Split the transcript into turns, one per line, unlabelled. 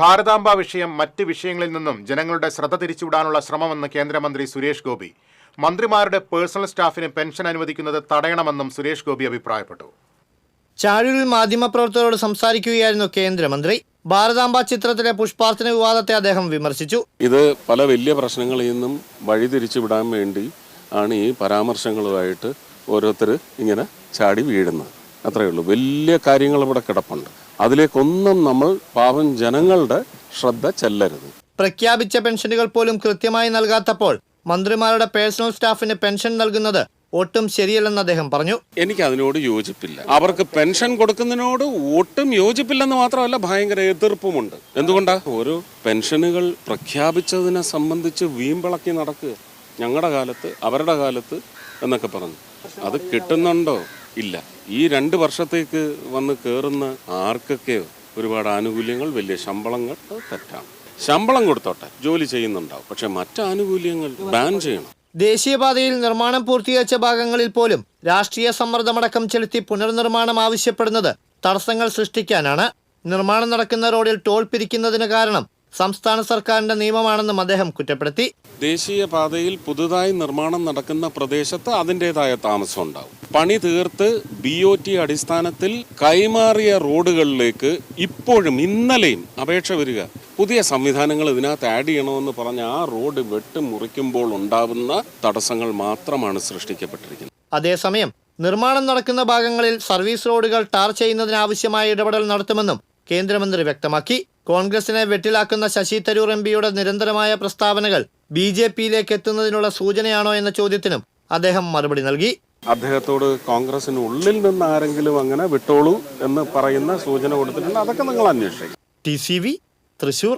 ഭാരതാംബ വിഷയം മറ്റ് വിഷയങ്ങളിൽ നിന്നും ജനങ്ങളുടെ ശ്രദ്ധ തിരിച്ചുവിടാനുള്ള ശ്രമമെന്ന് കേന്ദ്രമന്ത്രി സുരേഷ് ഗോപി. മന്ത്രിമാരുടെ പേഴ്സണൽ സ്റ്റാഫിന് പെൻഷൻ അനുവദിക്കുന്നത് തടയണമെന്നും സുരേഷ് ഗോപി അഭിപ്രായപ്പെട്ടു.
ചാഴൂരിൽ മാധ്യമപ്രവർത്തകരോട് സംസാരിക്കുകയായിരുന്നു കേന്ദ്രമന്ത്രി. ഭാരതാംബ ചിത്രത്തിലെ പുഷ്പാർത്ഥന വിവാദത്തെ അദ്ദേഹം വിമർശിച്ചു.
ഇത് പല വലിയ പ്രശ്നങ്ങളിൽ നിന്നും വഴിതിരിച്ചുവിടാൻ വേണ്ടി ആണ് ഈ പരാമർശങ്ങളുമായിട്ട് ഓരോരുത്തർ ഇങ്ങനെ ചാടി വീഴുന്നത്. അത്രയേ ഉള്ളൂ. വലിയ കാര്യങ്ങൾ ഇവിടെ കിടപ്പുണ്ട്. അതിലേക്കൊന്നും നമ്മൾ പാവം ജനങ്ങളുടെ ശ്രദ്ധ ചെല്ലരുത്.
പ്രഖ്യാപിച്ച പെൻഷനുകൾ പോലും കൃത്യമായി നൽകാത്തപ്പോൾ മന്ത്രിമാരുടെ പേഴ്സണൽ സ്റ്റാഫിന് പെൻഷൻ നൽകുന്നത് ഒട്ടും ശരിയല്ലെന്ന് അദ്ദേഹം പറഞ്ഞു.
എനിക്ക് അതിനോട് യോജിപ്പില്ല. അവർക്ക് പെൻഷൻ കൊടുക്കുന്നതിനോട് ഒട്ടും യോജിപ്പില്ലെന്ന് മാത്രമല്ല ഭയങ്കര എതിർപ്പുമുണ്ട്. എന്തുകൊണ്ടാ? ഓരോ പെൻഷനുകൾ പ്രഖ്യാപിച്ചതിനെ സംബന്ധിച്ച് വീമ്പിളക്കി നടക്കുക. ഞങ്ങളുടെ കാലത്ത് അവരുടെ കാലത്ത് എന്നൊക്കെ പറഞ്ഞു. അത് കിട്ടുന്നുണ്ടോ? ഇല്ല. ഈ രണ്ട് വർഷത്തേക്ക് വന്ന് കയറുന്ന ആർക്കൊക്കെ ഒരുപാട് ആനുകൂല്യങ്ങൾ വലിയ ശമ്പളങ്ങൾ? തെറ്റാണ്. ശമ്പളം കൊടുത്തോട്ടെ. ജോലി ചെയ്യുന്നുണ്ടാവും. പക്ഷെ മറ്റ് ആനുകൂല്യങ്ങൾ ബാൻ ചെയ്യണം.
ദേശീയപാതയിൽ നിർമ്മാണം പൂർത്തീകരിച്ച ഭാഗങ്ങളിൽ പോലും രാഷ്ട്രീയ സമ്മർദ്ദമടക്കം ചെലുത്തി പുനർനിർമ്മാണം ആവശ്യപ്പെടുന്നത് തടസ്സങ്ങൾ സൃഷ്ടിക്കാനാണ്. നിർമ്മാണം നടക്കുന്ന റോഡിൽ ടോൾ പിരിക്കുന്നതിന് കാരണം സംസ്ഥാന സർക്കാരിന്റെ നിയമമാണെന്നും അദ്ദേഹം കുറ്റപ്പെടുത്തി.
ദേശീയ പാതയിൽ പുതുതായി നിർമ്മാണം നടക്കുന്ന പ്രദേശത്ത് അതിന്റെതായ താമസം ഉണ്ടാവും. പണി തീർത്ത് ബി ഒ ടി അടിസ്ഥാനത്തിൽ കൈമാറിയ റോഡുകളിലേക്ക് ഇപ്പോഴും ഇന്നലെയും അപേക്ഷ വരിക. പുതിയ സംവിധാനങ്ങൾ ഇതിനകത്ത് ആഡ് ചെയ്യണമെന്ന് പറഞ്ഞ ആ റോഡ് വെട്ടിമുറിക്കുമ്പോൾ ഉണ്ടാവുന്ന തടസ്സങ്ങൾ മാത്രമാണ് സൃഷ്ടിക്കപ്പെട്ടിരിക്കുന്നത്.
അതേസമയം നിർമ്മാണം നടക്കുന്ന ഭാഗങ്ങളിൽ സർവീസ് റോഡുകൾ ടാർ ചെയ്യുന്നതിനാവശ്യമായ ഇടപെടൽ നടത്തുമെന്നും കേന്ദ്രമന്ത്രി വ്യക്തമാക്കി. കോൺഗ്രസിനെ വെട്ടിലാക്കുന്ന ശശി തരൂർ എം പിയുടെ നിരന്തരമായ പ്രസ്താവനകൾ ബി ജെ പിയിലേക്ക് എത്തുന്നതിനുള്ള സൂചനയാണോ എന്ന ചോദ്യത്തിനും അദ്ദേഹം മറുപടി നൽകി.
അദ്ദേഹത്തോട് കോൺഗ്രസിനുള്ളിൽ നിന്ന് ആരെങ്കിലും അങ്ങനെ വിട്ടോളൂ എന്ന് പറയുന്ന സൂചന കൊടുത്തിട്ടുണ്ട്. അതൊക്കെ നിങ്ങൾ അന്വേഷിക്കും
ടി സി വി തൃശൂർ